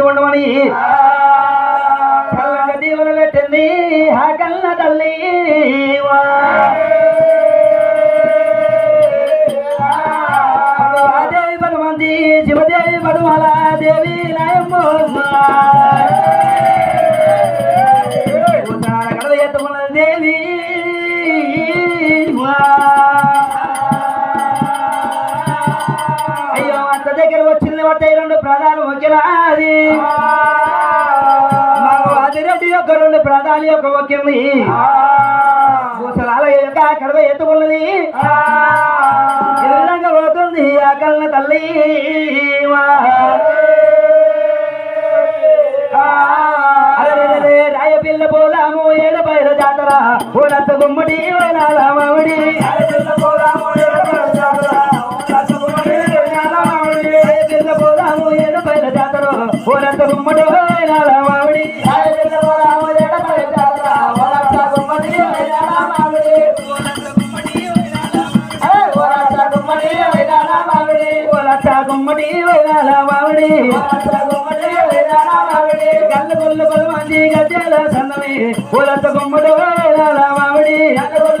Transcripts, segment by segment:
కలిసి ఉండమని. చల్లగా దీవెనలెట్టింది తల్లి దేవి పదమంది శివదేవి పదమాల దేవి నాయమ్మ దేవి దగ్గర వచ్చింది వస్తాయి రెండు ప్రధాన ఒకేలాది ఆదిరెడ్డి యొక్క రెండు ప్రాణాలు యొక్క ఒకేంది ముసలాల యొక్క కడవ ఎత్తుకున్నది. పోతుంది ఆ తల్లి. రాయపిల్ల పోలాము ఏడు పైల జాతర పూలత్త గుమ్మడి వనాల మామిడి. గుమ్మడి వావడి కళ్ళ గుల్ల బలమాంచి గజాల సన్నమే పూలత గుమ్మడి వావడి గుమ్మడి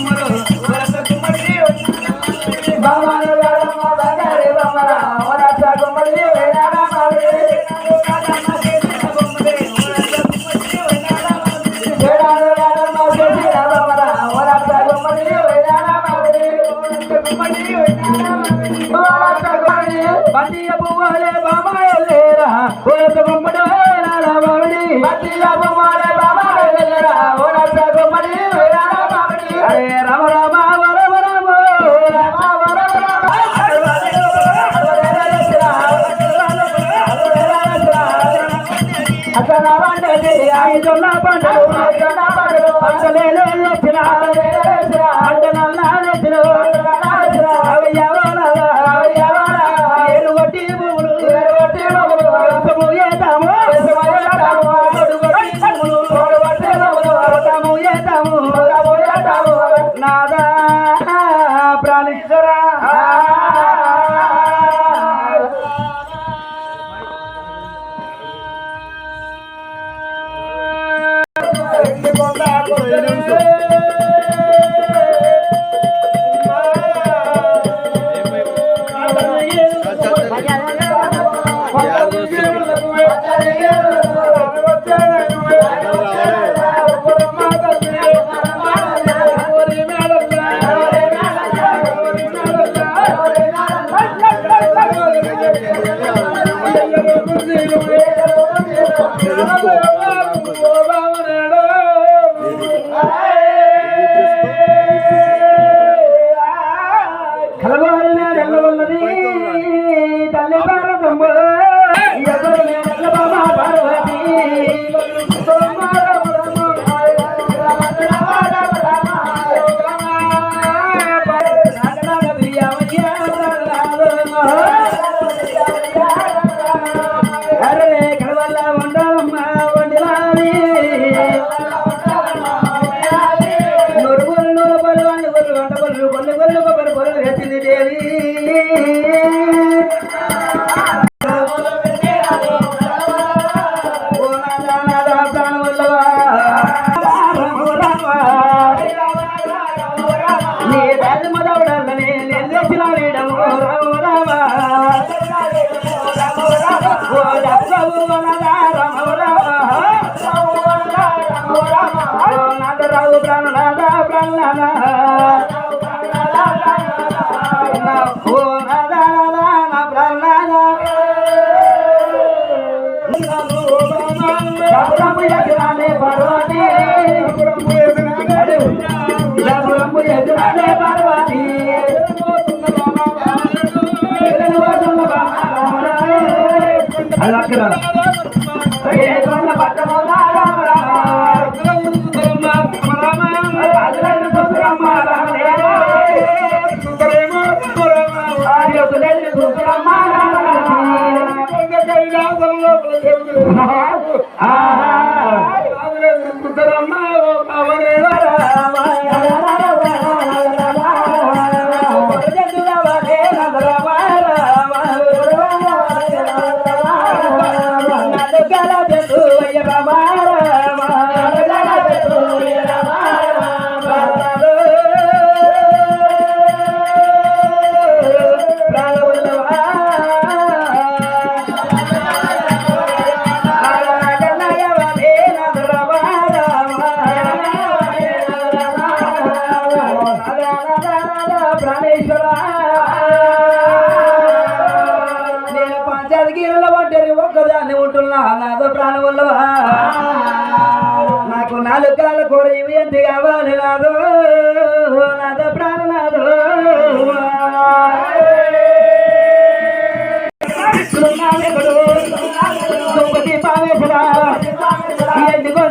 జొన్న పండది ఆయన జొన్న పండదు Come on, come కలవారి నేడల్లో ఉన్నది తల్లి భారతమ్మ Hallelujah. అలా అక్కడ. ఏ పట్టమో నేను పంచాయతీ గీరల ఒంటరి ఒక్కదాన్ని ఉంటున్నా నాతో ప్రాణం ఉన్నవా నాకు నాలుగు కాళ్ళ కోరేవి ఎంత కావాలి నాదో నాదో ప్రాణం నాదో ఎందుకో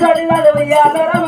చల్లలు ఉయ్యాలరా